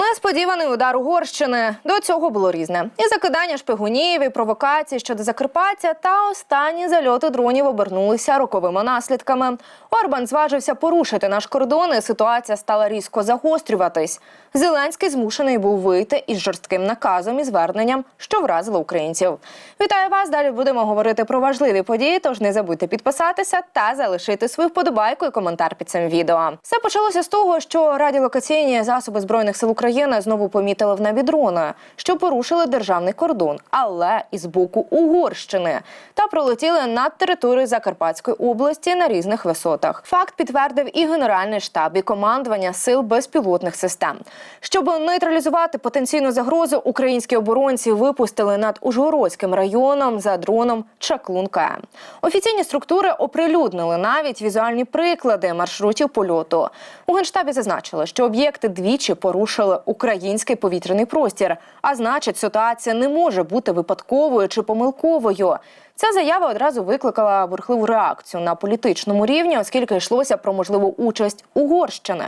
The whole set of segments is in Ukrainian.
Несподіваний удар Угорщини. До цього було різне. І закидання шпигунів, і провокації щодо Закарпаття, та останні зальоти дронів обернулися роковими наслідками. Орбан зважився порушити наш кордон, і ситуація стала різко загострюватись. Зеленський змушений був вийти із жорстким наказом і зверненням, що вразило українців. Вітаю вас! Далі будемо говорити про важливі події. Тож не забудьте підписатися та залишити свою вподобайку і коментар під цим відео. Все почалося з того, що радіолокаційні засоби збройних сил України знову помітили в небі дрони, що порушили державний кордон, але із боку Угорщини та пролетіли над територією Закарпатської області на різних висотах. Факт підтвердив і Генеральний штаб, і командування сил безпілотних систем. Щоб нейтралізувати потенційну загрозу, українські оборонці випустили над Ужгородським районом за дроном Чаклун КМ. Офіційні структури оприлюднили навіть візуальні приклади маршрутів польоту. У генштабі зазначили, що об'єкти двічі порушили український повітряний простір. А значить, ситуація не може бути випадковою чи помилковою. Ця заява одразу викликала бурхливу реакцію на політичному рівні, оскільки йшлося про можливу участь Угорщини.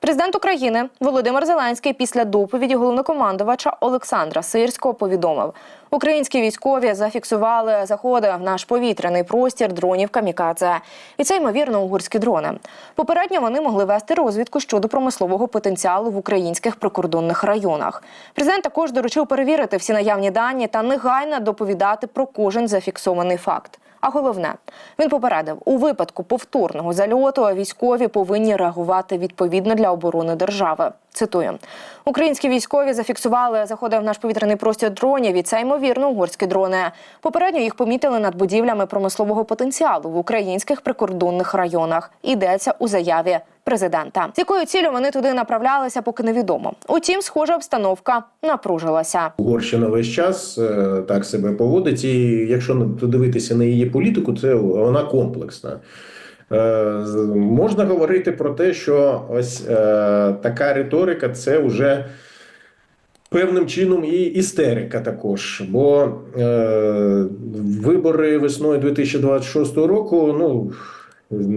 Президент України Володимир Зеленський після доповіді головнокомандувача Олександра Сирського повідомив: українські військові зафіксували заходи в наш повітряний простір дронів камікадзе, і це ймовірно угорські дрони. Попередньо вони могли вести розвідку щодо промислового потенціалу в українських прикордонних районах. Президент також доручив перевірити всі наявні дані та негайно доповідати про кожен зафіксований факт. А головне, він попередив, у випадку повторного зальоту військові повинні реагувати відповідно для оборони держави. Цитую: українські військові зафіксували заходи в наш повітряний простір дронів, і це ймовірно угорські дрони. Попередньо їх помітили над будівлями промислового потенціалу в українських прикордонних районах. Йдеться у заяві президента. З якою ціллю вони туди направлялися, поки невідомо. Утім, схожа обстановка напружилася. Угорщина весь час е, так себе поводить, і якщо дивитися на її політику, це вона комплексна. Е, Можна говорити про те, що ось е, така риторика це вже певним чином і істерика також. Бо е, вибори весною 2026 року, ну.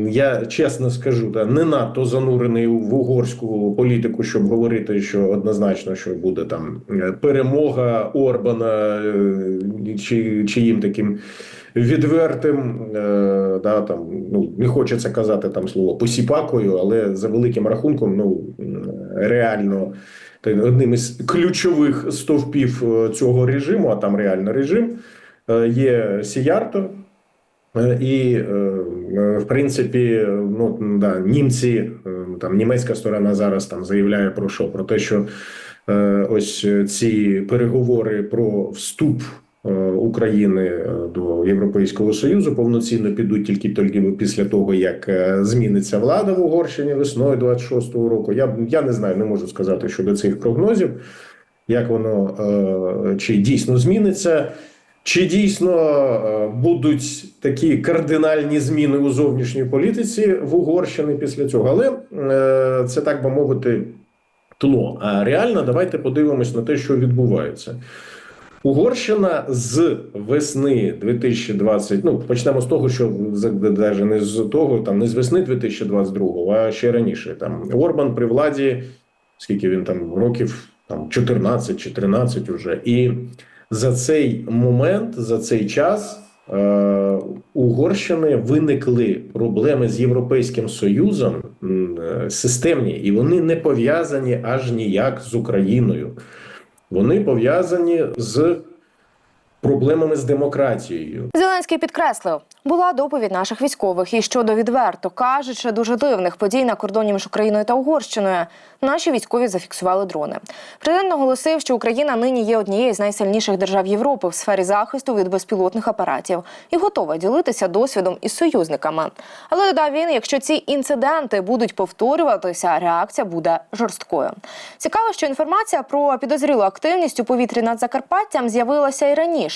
Я чесно скажу, та не надто занурений в угорську політику, щоб говорити, що однозначно, що буде там е, перемога Орбана е, чи чиїм таким відвертим, е, да, там, ну, не хочеться казати там слово посіпакою, але за великим рахунком, ну реально одним із ключових стовпів цього режиму, а там реально режим, є Сіярто. Е, І, е, е, в принципі, ну да, німці, там німецька сторона зараз там заявляє про що? Про те, що ось ці переговори про вступ України до Європейського Союзу повноцінно підуть тільки тільки після того, як зміниться влада в Угорщині весною 26-го року. Я, я не знаю, не можу сказати щодо цих прогнозів, як воно чи дійсно зміниться. Чи дійсно е, будуть такі кардинальні зміни у зовнішній політиці в Угорщині після цього? Але е, це так би мовити тло. А реально, давайте подивимось на те, що відбувається. Угорщина з весни 2020, ну почнемо з того, що навіть не з того, там не з весни 2022, а ще раніше. Там Орбан при владі, скільки він там років, там 14 чи 13 уже, і за цей момент, за цей час е, Угорщини виникли проблеми з Європейським Союзом е, системні, і вони не пов'язані аж ніяк з Україною. Вони пов'язані з проблемами з демократією. Зеленський підкреслив, була доповідь наших військових, і щодо відверто кажучи, дуже дивних подій на кордоні між Україною та Угорщиною. Наші військові зафіксували дрони. Президент наголосив, що Україна нині є однією з найсильніших держав Європи в сфері захисту від безпілотних апаратів і готова ділитися досвідом із союзниками. Але додав він, якщо ці інциденти будуть повторюватися, реакція буде жорсткою. Цікаво, що інформація про підозрілу активність у повітрі над Закарпаттям з'явилася і раніше.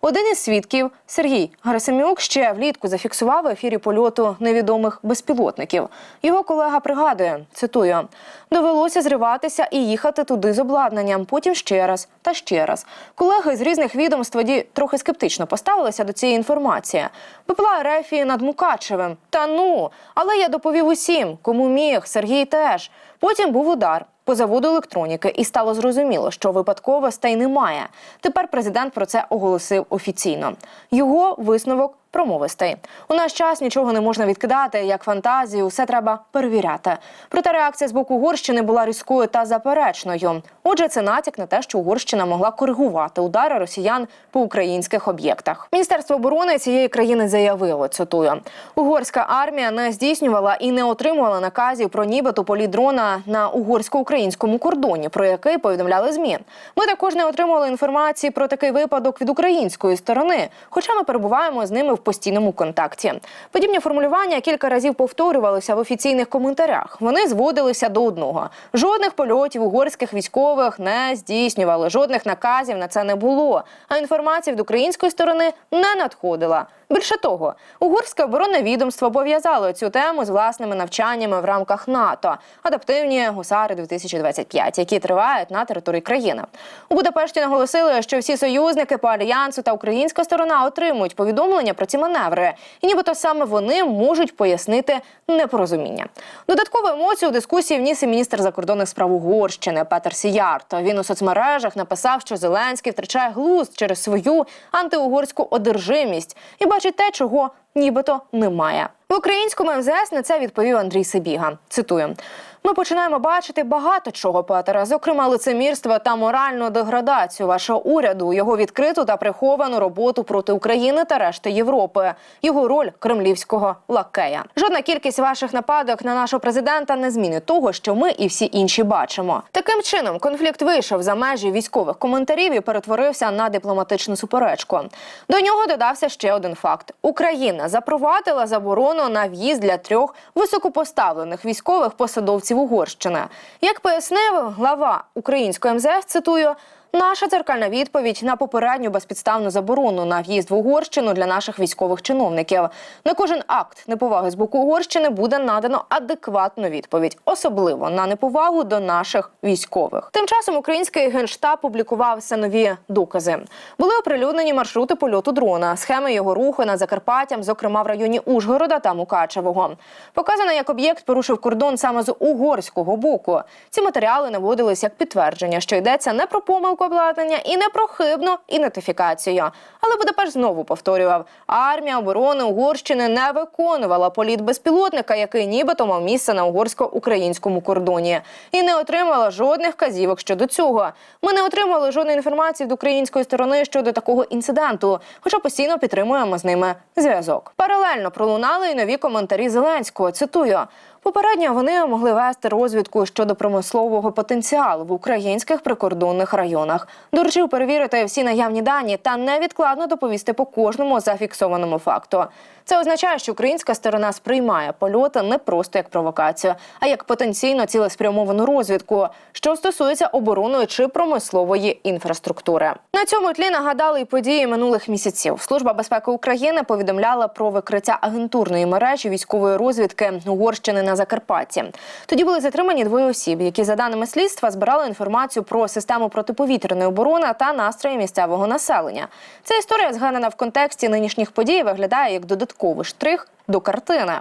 Один із свідків Сергій Герасимюк ще влітку зафіксував в ефірі польоту невідомих безпілотників. Його колега пригадує, цитую: довелося зриватися і їхати туди з обладнанням. Потім ще раз та ще раз. Колеги з різних відомств тоді трохи скептично поставилися до цієї інформації. БПЛА РФ над Мукачевим. Та ну, але я доповів усім, кому міг. Сергій теж. Потім був удар по заводу електроніки, і стало зрозуміло, що випадковостей немає. Тепер президент про це оголосив офіційно. Його висновок промовистий. У наш час нічого не можна відкидати, як фантазію, все треба перевіряти. Проте реакція з боку Угорщини була різкою та заперечною. Отже, це натяк на те, що Угорщина могла коригувати удари росіян по українських об'єктах. Міністерство оборони цієї країни заявило: цитую: угорська армія не здійснювала і не отримувала наказів про нібито політ дрона на угорсько-українському кордоні, про який повідомляли змі. Ми також не отримували інформації про такий випадок від української сторони, хоча ми перебуваємо з ними в постійному контакті. Подібні формулювання кілька разів повторювалися в офіційних коментарях. Вони зводилися до одного: жодних польотів угорських військових не здійснювали, жодних наказів на це не було. А інформація від української сторони не надходила. Більше того, угорське оборонне відомство пов'язало цю тему з власними навчаннями в рамках НАТО, адаптивні гусари 2025, які тривають на території країни. У Будапешті наголосили, що всі союзники по альянсу та українська сторона отримують повідомлення про ці маневри, і нібито саме вони можуть пояснити непорозуміння. Додаткову емоцію у дискусії вніс і міністр закордонних справ Угорщини Петер Сіярто. Він у соцмережах написав, що Зеленський втрачає глузд через свою антиугорську одержимість і бачить те, чого нібито немає. В українському МЗС на це відповів Андрій Сибіга. Цитую. Ми починаємо бачити багато чого, Петера, зокрема лицемірство та моральну деградацію вашого уряду, його відкриту та приховану роботу проти України та решти Європи, його роль кремлівського лакея. Жодна кількість ваших нападок на нашого президента не змінить того, що ми і всі інші бачимо. Таким чином, конфлікт вийшов за межі військових коментарів і перетворився на дипломатичну суперечку. До нього додався ще один факт: Україна запровадила заборону на в'їзд для трьох високопоставлених військових посадовців Угорщини. Як пояснив глава української МЗС, цитую. Наша дзеркальна відповідь на попередню безпідставну заборону на в'їзд в Угорщину для наших військових чиновників. На кожен акт неповаги з боку Угорщини буде надано адекватну відповідь, особливо на неповагу до наших військових. Тим часом український генштаб публікував все нові докази. Були оприлюднені маршрути польоту дрона, схеми його руху над Закарпаттям, зокрема в районі Ужгорода та Мукачевого. Показано, як об'єкт порушив кордон саме з угорського боку. Ці матеріали наводились як підтвердження, що йдеться не про помилку обладнання і не про хибну ідентифікацію. Але Будапешт знову повторював: армія оборони Угорщини не виконувала політ безпілотника, який нібито мав місце на угорсько-українському кордоні, і не отримала жодних казівок щодо цього. Ми не отримали жодної інформації від української сторони щодо такого інциденту, хоча постійно підтримуємо з ними зв'язок. Паралельно пролунали й нові коментарі Зеленського. Цитую. Попередньо вони могли вести розвідку щодо промислового потенціалу в українських прикордонних районах. Доручив перевірити всі наявні дані та невідкладно доповісти по кожному зафіксованому факту. Це означає, що українська сторона сприймає польоти не просто як провокацію, а як потенційно цілеспрямовану розвідку, що стосується оборонної чи промислової інфраструктури. На цьому тлі нагадали й події минулих місяців. Служба безпеки України повідомляла про викриття агентурної мережі військової розвідки Угорщини на Закарпатті. Тоді були затримані двоє осіб, які за даними слідства збирали інформацію про систему протиповітряної оборони та настрої місцевого населення. Ця історія згадана в контексті нинішніх подій виглядає як додатковий штрих до картини.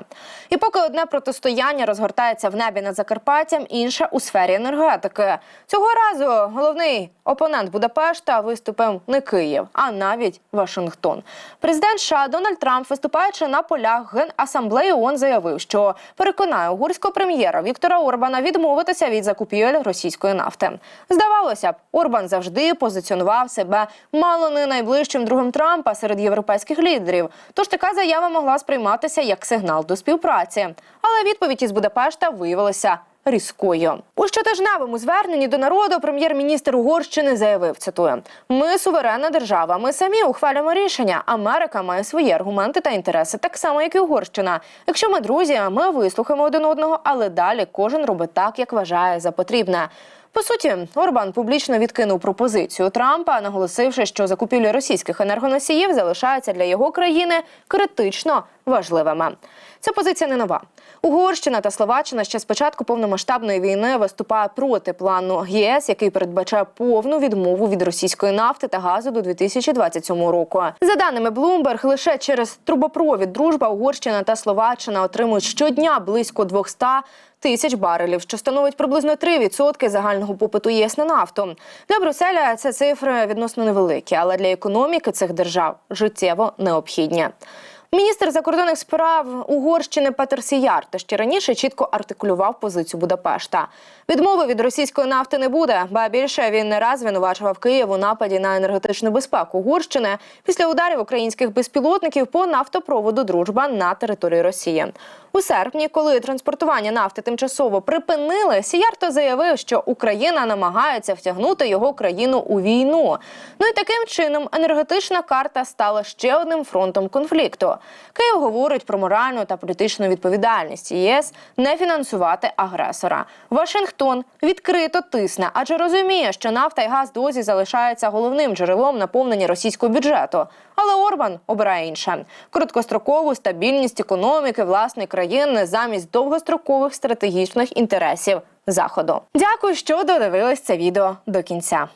І поки одне протистояння розгортається в небі над Закарпаттям, інше у сфері енергетики. Цього разу головний опонент Будапешта виступив не Київ, а навіть Вашингтон. Президент США Дональд Трамп, виступаючи на полях Генасамблеї ООН, заявив, що переконає угорського прем'єра Віктора Орбана відмовитися від закупівель російської нафти. Здавалося б, Орбан завжди позиціонував себе мало не найближчим другом Трампа серед європейських лідерів. Тож така заява могла сприйматися як сигнал до співпраці. Але відповідь із Будапешта виявилася різкою. У щотижневому зверненні до народу прем'єр-міністр Угорщини заявив: цитую: Ми суверенна держава. Ми самі ухвалюємо рішення. Америка має свої аргументи та інтереси, так само як і Угорщина. Якщо ми друзі, ми вислухаємо один одного, але далі кожен робить так, як вважає за потрібне. По суті, Орбан публічно відкинув пропозицію Трампа, наголосивши, що закупівлі російських енергоносіїв залишаються для його країни критично важливими. Ця позиція не нова. Угорщина та Словаччина ще з початку повномасштабної війни виступає проти плану ЄС, який передбачає повну відмову від російської нафти та газу до 2027 року. За даними Bloomberg, лише через трубопровід дружба Угорщина та Словаччина отримують щодня близько 200 тисяч барелів, що становить приблизно 3% загального попиту ЄС на нафту. Для Брюсселя це цифри відносно невеликі, але для економіки цих держав життєво необхідні. Міністр закордонних справ Угорщини Петер Сіяр та ще раніше чітко артикулював позицію Будапешта. Відмови від російської нафти не буде, ба більше він не раз звинувачував Київ у нападі на енергетичну безпеку Угорщини після ударів українських безпілотників по нафтопроводу Дружба на території Росії. У серпні, коли транспортування нафти тимчасово припинили, Сіярто заявив, що Україна намагається втягнути його країну у війну. Ну і таким чином енергетична карта стала ще одним фронтом конфлікту. Київ говорить про моральну та політичну відповідальність ЄС не фінансувати агресора. Вашингтон відкрито тисне, адже розуміє, що нафта і газ дозі залишаються головним джерелом наповнення російського бюджету. Але Орбан обирає інше короткострокову стабільність економіки власної країни замість довгострокових стратегічних інтересів заходу. Дякую, що додивились це відео до кінця.